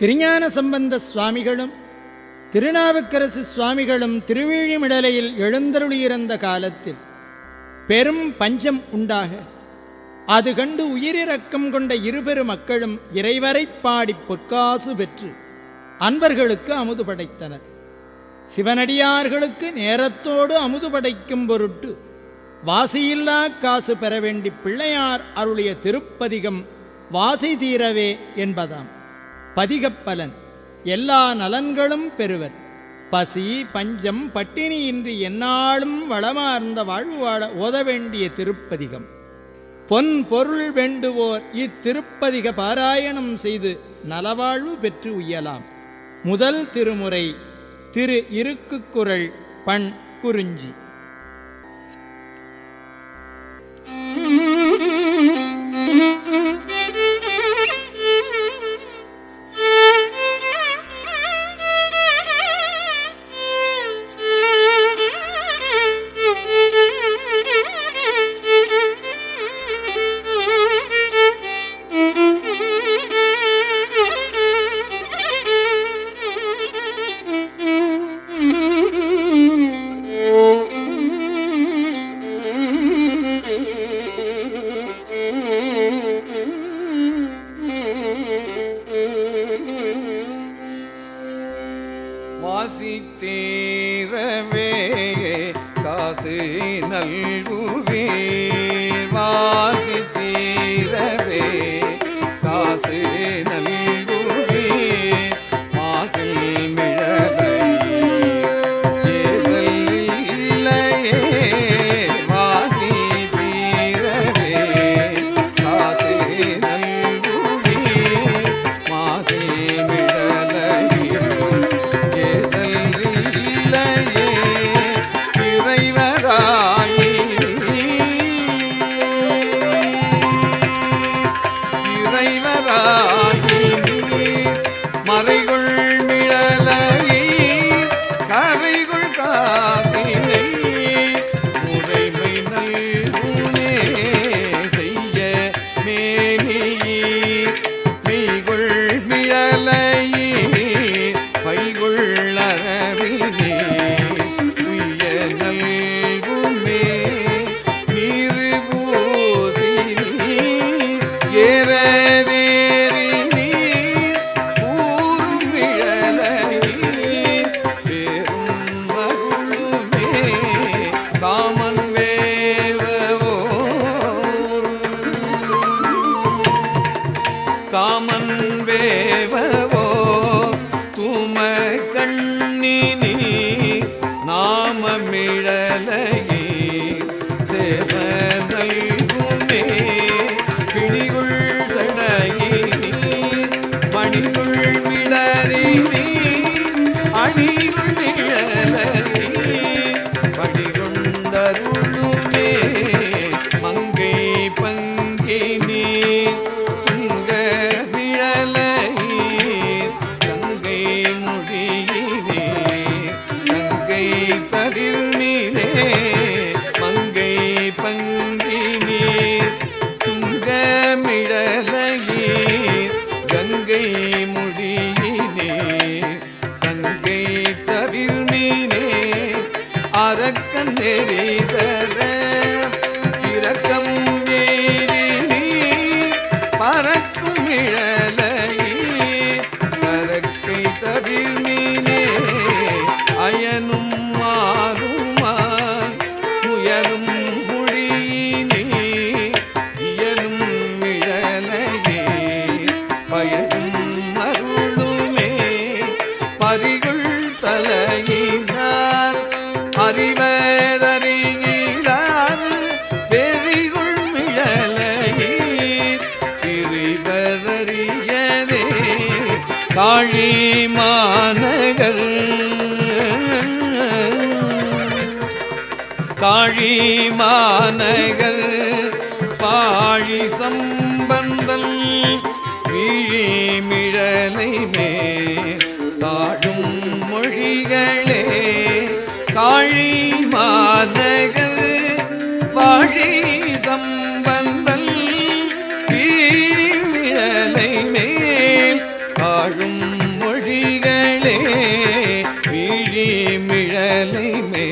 திருஞான சம்பந்த சுவாமிகளும் திருநாவுக்கரசு சுவாமிகளும் திருவிழிமிடலையில் எழுந்தருளியிருந்த காலத்தில் பெரும் பஞ்சம் உண்டாக அது கண்டு உயிரிரக்கம் கொண்ட இருபெரு மக்களும் இறைவரைப் பாடிப் பொற்காசு பெற்று அன்பர்களுக்கு அமுது படைத்தனர். சிவனடியார்களுக்கு நேரத்தோடு அமுது படைக்கும் பொருட்டு வாசியில்லா காசு பெற வேண்டி பிள்ளையார் அருளிய திருப்பதிகம் வாசி தீரவே என்பதாம். பதிகப்பலன். எல்லா நலன்களும் பெறுவர். பசி பஞ்சம் பட்டினியின்றி எந்நாளும் வளமார்ந்த வாழ்வு வாழ ஓத வேண்டிய திருப்பதிகம். பொன் பொருள் வேண்டுவோர் இத்திருப்பதிக பாராயணம் செய்து நலவாழ்வு பெற்று உய்யலாம். முதல் திருமுறை திரு இருக்குக்குரல் பண் குறிஞ்சி. வாசித்தீரவே காசு நல்குவே வாசித்தீரவே காமன் வேவோ தூம கண்ணினி நாமமிழலை நெறிதர. இரக்கம் ஏறி பறக்கும் இழலையே. பறக்கை தவிர்மீனே அயனும் மாறுமான் முயலும் மொழியினே இயலும் இழலையே. பயனும் அருளுமே பரிகுள் தலையினார். அறிவதறிகிறார் காழி மாநகர் காழி மாநகர் பாழி சம்பந்தல் வீழி மிழலை மே தாழும் மொழிகளே. காழி மாநகர் விழிகளே விழி மிழலை மே